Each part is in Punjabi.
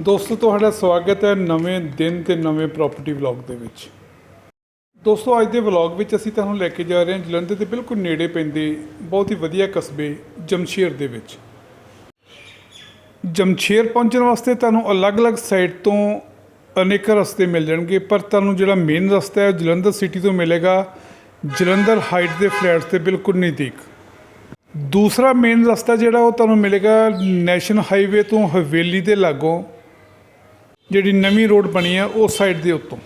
ਦੋਸਤੋ, ਤੁਹਾਡਾ ਸਵਾਗਤ ਹੈ ਨਵੇਂ ਦਿਨ ਤੇ ਨਵੇਂ ਪ੍ਰਾਪਰਟੀ ਵਲੌਗ ਦੇ ਵਿੱਚ। ਦੋਸਤੋ, ਅੱਜ ਦੇ ਵਲੌਗ ਵਿੱਚ ਅਸੀਂ ਤੁਹਾਨੂੰ ਲੈ ਕੇ ਜਾ ਰਹੇ ਹਾਂ ਜਲੰਧਰ ਦੇ ਬਿਲਕੁਲ ਨੇੜੇ ਪੈਂਦੇ, ਬਹੁਤ ਹੀ ਵਧੀਆ ਕਸਬੇ ਜਮਸ਼ੇਰ ਦੇ ਵਿੱਚ। ਜਮਸ਼ੇਰ ਪਹੁੰਚਣ ਵਾਸਤੇ ਤੁਹਾਨੂੰ ਅਲੱਗ-ਅਲੱਗ ਸਾਈਡ ਤੋਂ ਅਨੇਕ ਰਸਤੇ ਮਿਲ ਜਾਣਗੇ, ਪਰ ਤੁਹਾਨੂੰ ਜਿਹੜਾ ਮੇਨ ਰਸਤਾ ਹੈ ਉਹ ਜਲੰਧਰ ਸਿਟੀ ਤੋਂ ਮਿਲੇਗਾ, ਜਲੰਧਰ ਹਾਈਟ ਦੇ ਫਲੈਟਸ 'ਤੇ ਬਿਲਕੁਲ ਨਜ਼ਦੀਕ। ਦੂਸਰਾ ਮੇਨ ਰਸਤਾ ਜਿਹੜਾ ਉਹ ਤੁਹਾਨੂੰ ਮਿਲੇਗਾ ਨੈਸ਼ਨਲ ਹਾਈਵੇ ਤੋਂ ਹਵੇਲੀ ਦੇ ਲਾਗੋਂ। ਜਿਹੜੀ ਨਵੀਂ ਰੋਡ ਬਣੀ ਹੈ ਉਸ ਸਾਈਡ ਦੇ ਉੱਤੋਂ।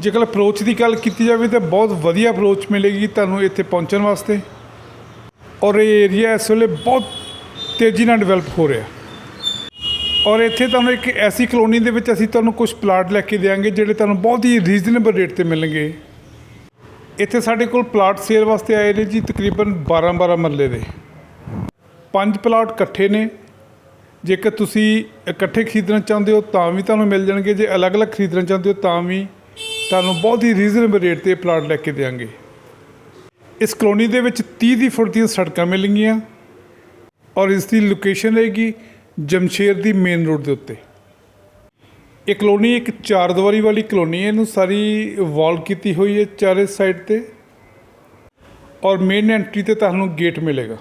ਜੇਕਰ ਅਪਰੋਚ ਦੀ ਗੱਲ ਕੀਤੀ ਜਾਵੇ ਤਾਂ ਬਹੁਤ ਵਧੀਆ ਅਪਰੋਚ ਮਿਲੇਗੀ ਤੁਹਾਨੂੰ ਇੱਥੇ ਪਹੁੰਚਣ ਵਾਸਤੇ। ਔਰ ਇਹ ਏਰੀਆ ਇਸ ਵੇਲੇ ਬਹੁਤ ਤੇਜ਼ੀ ਨਾਲ ਡਿਵੈਲਪ ਹੋ ਰਿਹਾ। ਔਰ ਇੱਥੇ ਤੁਹਾਨੂੰ ਇੱਕ ਐਸੀ ਕਲੋਨੀ ਦੇ ਵਿੱਚ ਅਸੀਂ ਤੁਹਾਨੂੰ ਕੁਝ ਪਲਾਟ ਲੈ ਕੇ ਦੇਵਾਂਗੇ ਜਿਹੜੇ ਤੁਹਾਨੂੰ ਬਹੁਤ ਹੀ ਰੀਜ਼ਨੇਬਲ ਰੇਟ ਤੇ ਮਿਲਣਗੇ। ਇੱਥੇ ਸਾਡੇ ਕੋਲ ਪਲਾਟ ਸੇਲ ਵਾਸਤੇ ਆਏ ਨੇ ਜੀ ਤਕਰੀਬਨ 12 12 ਮਰਲੇ ਦੇ। ਪੰਜ ਪਲਾਟ ਇਕੱਠੇ ਨੇ। ਜੇਕਰ ਤੁਸੀਂ ਇਕੱਠੇ ਖਰੀਦਣਾ ਚਾਹੁੰਦੇ ਹੋ, ਤਾਂ ਵੀ ਤੁਹਾਨੂੰ ਮਿਲ ਜਾਣਗੇ। ਜੇ ਅਲੱਗ-ਅਲੱਗ ਖਰੀਦਣਾ ਚਾਹੁੰਦੇ ਹੋ, ਤਾਂ ਵੀ ਤੁਹਾਨੂੰ ਬਹੁਤ ਹੀ ਰੀਜ਼ਨੇਬਲ ਰੇਟ ਤੇ ਪਲਾਟ ਲੈ ਕੇ ਦੇਵਾਂਗੇ। ਇਸ ਕਲੋਨੀ ਦੇ ਵਿੱਚ 30 ਦੀ ਫੁੱਟ ਦੀਆਂ ਸੜਕਾਂ ਮਿਲਣਗੀਆਂ ਔਰ ਇਸ ਦੀ ਲੋਕੇਸ਼ਨ ਰਹੇਗੀ ਜਮਸ਼ੇਰ ਦੀ ਮੇਨ ਰੋਡ ਦੇ ਉੱਤੇ। ਇਹ ਕਲੋਨੀ ਇੱਕ ਚਾਰ ਦੀਵਾਰੀ ਵਾਲੀ ਕਲੋਨੀ ਹੈ, ਇਹਨੂੰ ਸਾਰੀ ਵਾਲ ਕੀਤੀ ਹੋਈ ਹੈ ਚਾਰੇ ਸਾਈਡ ਤੇ ਔਰ ਮੇਨ ਐਂਟਰੀ ਤੇ ਤੁਹਾਨੂੰ ਗੇਟ ਮਿਲੇਗਾ।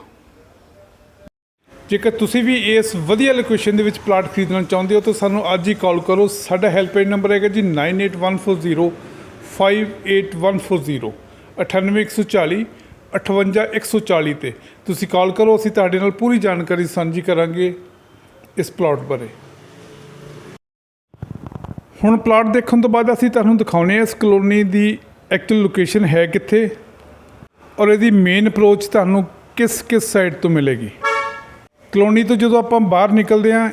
ਜੇਕਰ ਤੁਸੀਂ ਵੀ ਇਸ ਵਧੀਆ ਲੋਕੇਸ਼ਨ ਦੇ ਵਿੱਚ ਪਲਾਟ ਖਰੀਦਣਾ ਚਾਹੁੰਦੇ ਹੋ, ਤਾਂ ਸਾਨੂੰ ਅੱਜ ਹੀ ਕਾਲ ਕਰੋ। ਸਾਡਾ ਹੈਲਪਲਾਈਨ ਨੰਬਰ ਹੈਗਾ ਜੀ 9814058140 98140 58140 ਤੇ ਤੁਸੀਂ ਕਾਲ ਕਰੋ, ਅਸੀਂ ਤੁਹਾਡੇ ਨਾਲ ਪੂਰੀ ਜਾਣਕਾਰੀ ਸਾਂਝੀ ਕਰਾਂਗੇ ਇਸ ਪਲਾਟ ਬਾਰੇ। ਹੁਣ ਪਲਾਟ ਦੇਖਣ ਤੋਂ ਬਾਅਦ ਅਸੀਂ ਤੁਹਾਨੂੰ ਦਿਖਾਉਣੇ ਆ ਇਸ ਕਲੋਨੀ ਦੀ ਐਕਚੁਅਲ ਲੋਕੇਸ਼ਨ ਹੈ ਕਿੱਥੇ ਔਰ ਇਹਦੀ ਮੇਨ ਅਪਰੋਚ ਤੁਹਾਨੂੰ ਕਿਸ ਕਿਸ ਸਾਈਡ ਤੋਂ ਮਿਲੇਗੀ। ਕਲੋਨੀ ਤੋਂ ਜਦੋਂ ਆਪਾਂ ਬਾਹਰ ਨਿਕਲਦੇ ਹਾਂ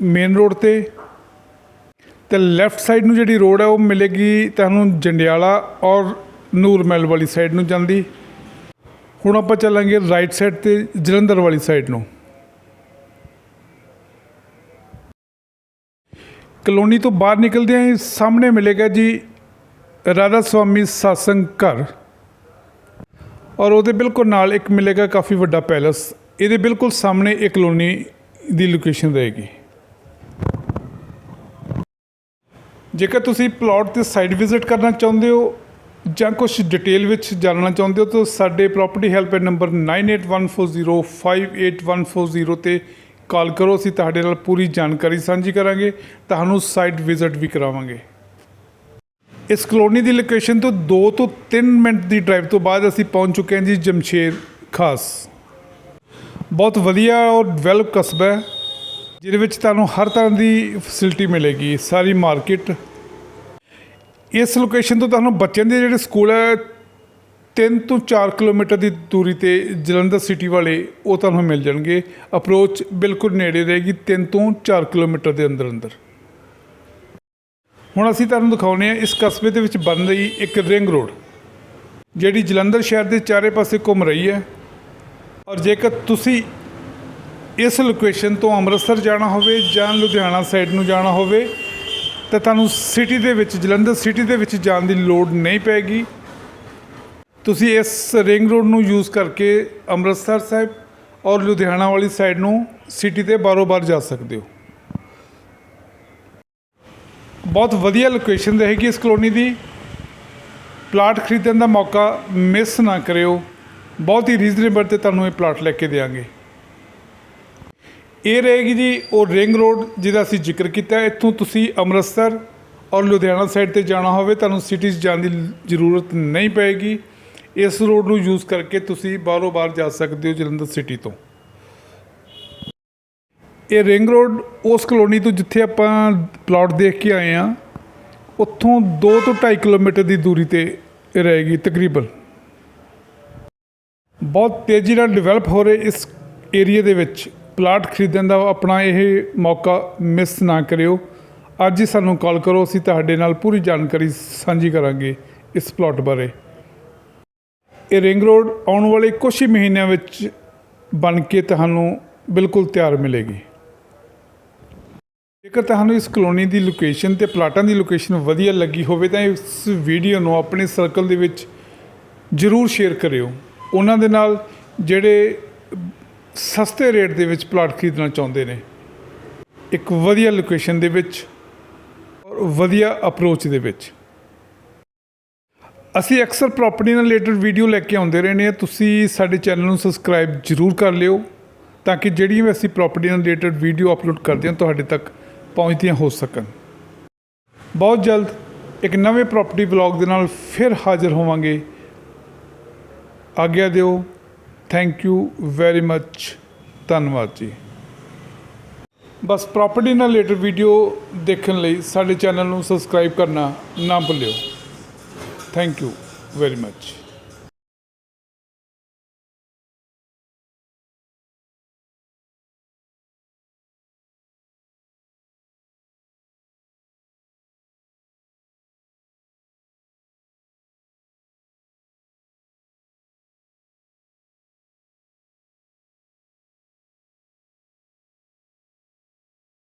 ਮੇਨ ਰੋਡ ਤੇ ਤੇ ਲੈਫਟ ਸਾਈਡ ਨੂੰ ਜਿਹੜੀ ਰੋਡ ਹੈ ਉਹ ਮਿਲੇਗੀ ਤੁਹਾਨੂੰ ਜੰਡਿਆਲਾ ਔਰ ਨੂਰ ਮਹਿਲ ਵਾਲੀ ਸਾਈਡ ਨੂੰ ਜਾਂਦੀ। ਹੁਣ ਆਪਾਂ ਚੱਲਾਂਗੇ ਰਾਈਟ ਸਾਈਡ ਤੇ ਜਲੰਧਰ ਵਾਲੀ ਸਾਈਡ ਨੂੰ। ਕਲੋਨੀ ਤੋਂ ਬਾਹਰ ਨਿਕਲਦੇ ਹੀ, ਸਾਹਮਣੇ ਮਿਲੇਗਾ ਜੀ ਰਾਧਾ ਸੁਆਮੀ ਸਾਸੰਗ ਘਰ। ਔਰ ਉਹਦੇ ਬਿਲਕੁਲ ਨਾਲ ਇੱਕ ਮਿਲੇਗਾ ਕਾਫੀ ਵੱਡਾ ਪੈਲਸ ਇਹਦੇ ਬਿਲਕੁਲ ਸਾਹਮਣੇ ਇਹ ਕਲੋਨੀ ਦੀ ਲੋਕੇਸ਼ਨ ਰਹੇਗੀ। ਜੇਕਰ ਤੁਸੀਂ ਪਲਾਟ ਤੇ ਸਾਈਡ ਵਿਜ਼ਿਟ ਕਰਨਾ ਚਾਹੁੰਦੇ ਹੋ ਜਾਂ ਕੁਝ ਡਿਟੇਲ ਵਿੱਚ ਜਾਣਨਾ ਚਾਹੁੰਦੇ ਹੋ, ਤਾਂ ਸਾਡੇ ਪ੍ਰਾਪਰਟੀ ਹੈਲਪਲਾਈਨ ਨੰਬਰ 9814058140 ਤੇ ਕਾਲ ਕਰੋ। ਅਸੀਂ ਤੁਹਾਡੇ ਨਾਲ ਪੂਰੀ ਜਾਣਕਾਰੀ ਸਾਂਝੀ ਕਰਾਂਗੇ। ਤੁਹਾਨੂੰ ਸਾਈਟ ਵਿਜ਼ਿਟ ਵੀ ਕਰਾਵਾਂਗੇ। ਇਸ ਕਲੋਨੀ ਦੀ ਲੋਕੇਸ਼ਨ ਤੋਂ 2 ਤੋਂ 3 ਮਿੰਟ ਦੀ ਡਰਾਈਵ ਤੋਂ ਬਾਅਦ ਅਸੀਂ ਪਹੁੰਚ ਚੁੱਕੇ ਹਾਂ ਜੀ ਜਮਸ਼ੇਰ ਖਾਸ। ਬਹੁਤ ਵਧੀਆ ਔਰ ਡਿਵੈਲਪ ਕਸਬਾ ਹੈ, ਜਿਹਦੇ ਵਿੱਚ ਤੁਹਾਨੂੰ ਹਰ ਤਰ੍ਹਾਂ ਦੀ ਫੈਸਿਲਿਟੀ ਮਿਲੇਗੀ, ਸਾਰੀ ਮਾਰਕੀਟ ਇਸ ਲੋਕੇਸ਼ਨ ਤੋਂ ਤੁਹਾਨੂੰ ਬੱਚਿਆਂ ਦੇ ਜਿਹੜੇ ਸਕੂਲ ਹੈ 3 ਤੋਂ 4 ਕਿਲੋਮੀਟਰ ਦੀ ਦੂਰੀ ਤੇ ਜਲੰਧਰ ਸਿਟੀ ਵਾਲੇ ਉਹ ਤੁਹਾਨੂੰ ਮਿਲ ਜਾਣਗੇ। ਅਪਰੋਚ ਬਿਲਕੁਲ ਨੇੜੇ ਰਹੇਗੀ 3 ਤੋਂ 4 ਕਿਲੋਮੀਟਰ ਦੇ ਅੰਦਰ ਅੰਦਰ ਹੁਣ ਅਸੀਂ ਤੁਹਾਨੂੰ ਦਿਖਾਉਨੇ ਆ ਇਸ ਕਸਬੇ ਦੇ ਵਿੱਚ ਬਣ ਰਹੀ ਇੱਕ ਰਿੰਗ ਰੋਡ ਜਿਹੜੀ ਜਲੰਧਰ ਸ਼ਹਿਰ ਦੇ ਚਾਰੇ ਪਾਸੇ ਘੁੰਮ ਰਹੀ ਹੈ। ਔਰ ਜੇਕਰ ਤੁਸੀਂ ਇਸ ਲੋਕੇਸ਼ਨ ਤੋਂ ਅੰਮ੍ਰਿਤਸਰ ਜਾਣਾ ਹੋਵੇ ਜਾਂ ਲੁਧਿਆਣਾ ਸਾਈਡ ਨੂੰ ਜਾਣਾ ਹੋਵੇ, ਤਾਂ ਤੁਹਾਨੂੰ ਸਿਟੀ ਦੇ ਵਿੱਚ, ਜਲੰਧਰ ਸਿਟੀ ਦੇ ਵਿੱਚ ਜਾਣ ਦੀ ਲੋੜ ਨਹੀਂ ਪੈਗੀ। ਤੁਸੀਂ ਇਸ ਰਿੰਗ ਰੋਡ ਨੂੰ ਯੂਜ਼ ਕਰਕੇ ਅੰਮ੍ਰਿਤਸਰ ਸਾਹਿਬ ਔਰ ਲੁਧਿਆਣਾ ਵਾਲੀ ਸਾਈਡ ਨੂੰ ਸਿਟੀ ਤੇ ਬਾਰੋ-ਬਾਰ ਜਾ ਸਕਦੇ ਹੋ। ਬਹੁਤ ਵਧੀਆ ਲੋਕੇਸ਼ਨ ਰਹੇਗੀ ਇਸ ਕਲੋਨੀ ਦੀ। ਪਲਾਟ ਖਰੀਦਣ ਦਾ ਮੌਕਾ ਮਿਸ ਨਾ ਕਰਿਓ। ਬਹੁਤ ਹੀ ਰੀਜ਼ਨੇਬਲ ਤੇ ਤੁਹਾਨੂੰ ਇਹ ਪਲਾਟ ਲੈ ਕੇ ਦੇਵਾਂਗੇ ਇਹ ਰਹੇਗੀ ਜੀ, ਉਹ ਰਿੰਗ ਰੋਡ ਜਿਹਦਾ ਅਸੀਂ ਜ਼ਿਕਰ ਕੀਤਾ, ਇੱਥੋਂ ਤੁਸੀਂ ਅੰਮ੍ਰਿਤਸਰ ਔਰ ਲੁਧਿਆਣਾ ਸਾਈਡ ਤੇ ਜਾਣਾ ਹੋਵੇ, ਤੁਹਾਨੂੰ ਸਿਟੀ 'ਚ ਜਾਣ ਦੀ ਜ਼ਰੂਰਤ ਨਹੀਂ ਪਏਗੀ। ਇਸ ਰੋਡ ਨੂੰ ਯੂਜ਼ ਕਰਕੇ ਤੁਸੀਂ ਬਾਹਰੋਂ ਬਾਹਰ ਜਾ ਸਕਦੇ ਹੋ ਜਲੰਧਰ ਸਿਟੀ ਤੋਂ। ਇਹ ਰਿੰਗ ਰੋਡ ਉਸ ਕਲੋਨੀ ਤੋਂ ਜਿੱਥੇ ਆਪਾਂ ਪਲਾਟ ਦੇਖ ਕੇ ਆਏ ਆ ਉੱਥੋਂ 2 ਤੋਂ 2.5 ਕਿਲੋਮੀਟਰ ਦੀ ਦੂਰੀ ਤੇ ਇਹ ਰਹੇਗੀ ਤਕਰੀਬਨ। ਬਹੁਤ ਤੇਜ਼ੀ ਨਾਲ ਡਿਵੈਲਪ ਹੋ ਰਹੇ ਇਸ ਏਰੀਆ ਦੇ ਵਿੱਚ। ਪਲਾਟ ਖਰੀਦਣ ਦਾ ਆਪਣਾ ਇਹ ਮੌਕਾ ਮਿਸ ਨਾ ਕਰਿਓ। ਅੱਜ ਹੀ ਸਾਨੂੰ ਕਾਲ ਕਰੋ, ਅਸੀਂ ਤੁਹਾਡੇ ਨਾਲ ਪੂਰੀ ਜਾਣਕਾਰੀ ਸਾਂਝੀ ਕਰਾਂਗੇ ਇਸ ਪਲਾਟ ਬਾਰੇ। ਇਹ ਰਿੰਗ ਰੋਡ ਆਉਣ ਵਾਲੇ ਕੁਝ ਹੀ ਮਹੀਨਿਆਂ ਵਿੱਚ ਬਣ ਕੇ ਤੁਹਾਨੂੰ ਬਿਲਕੁਲ ਤਿਆਰ ਮਿਲੇਗੀ। ਜੇਕਰ ਤੁਹਾਨੂੰ ਇਸ ਕਲੋਨੀ ਦੀ ਲੋਕੇਸ਼ਨ ਤੇ ਪਲਾਟਾਂ ਦੀ ਲੋਕੇਸ਼ਨ ਵਧੀਆ ਲੱਗੀ ਹੋਵੇ, ਤਾਂ ਇਸ ਵੀਡੀਓ ਨੂੰ ਆਪਣੇ ਸਰਕਲ ਦੇ ਵਿੱਚ ਜ਼ਰੂਰ ਸ਼ੇਅਰ ਕਰਿਓ। ਉਹਨਾਂ ਦੇ ਨਾਲ ਜਿਹੜੇ ਸਸਤੇ ਰੇਟ ਦੇ ਵਿੱਚ ਪਲਾਟ ਖਰੀਦਣਾ ਚਾਹੁੰਦੇ ਨੇ। ਇੱਕ ਵਧੀਆ ਲੋਕੇਸ਼ਨ ਦੇ ਵਿੱਚ ਔਰ ਵਧੀਆ ਅਪਰੋਚ ਦੇ ਵਿੱਚ। ਅਸੀਂ ਅਕਸਰ ਪ੍ਰਾਪਰਟੀ ਨਾਲ ਰਿਲੇਟਡ ਵੀਡੀਓ ਲੈ ਕੇ ਆਉਂਦੇ ਰਹਿੰਦੇ ਹਾਂ। ਤੁਸੀਂ ਸਾਡੇ ਚੈਨਲ ਨੂੰ ਸਬਸਕ੍ਰਾਈਬ ਜ਼ਰੂਰ ਕਰ ਲਿਓ ਤਾਂ ਕਿ ਜਿਹੜੀਆਂ ਵੀ ਅਸੀਂ ਪ੍ਰਾਪਰਟੀ ਨਾਲ ਰਿਲੇਟਡ ਵੀਡੀਓ ਅਪਲੋਡ ਕਰਦੇ ਹਾਂ, ਤੁਹਾਡੇ ਤੱਕ ਪਹੁੰਚਦੀਆਂ ਹੋ ਸਕਣ। ਬਹੁਤ ਜਲਦ ਇੱਕ ਨਵੇਂ ਪ੍ਰਾਪਰਟੀ ਵਲੌਗ ਦੇ ਨਾਲ ਫਿਰ ਹਾਜ਼ਰ ਹੋਵਾਂਗੇ। ਆਗਿਆ ਦਿਓ। ਥੈਂਕ ਯੂ ਵੈਰੀ ਮੱਚ ਧੰਨਵਾਦ ਜੀ। ਬਸ ਪ੍ਰਾਪਰਟੀ ਨਾਲ ਰਿਲੇਟਡ ਵੀਡੀਓ ਦੇਖਣ ਲਈ ਸਾਡੇ ਚੈਨਲ ਨੂੰ ਸਬਸਕ੍ਰਾਈਬ ਕਰਨਾ ਨਾ ਭੁੱਲਿਓ। Thank you very much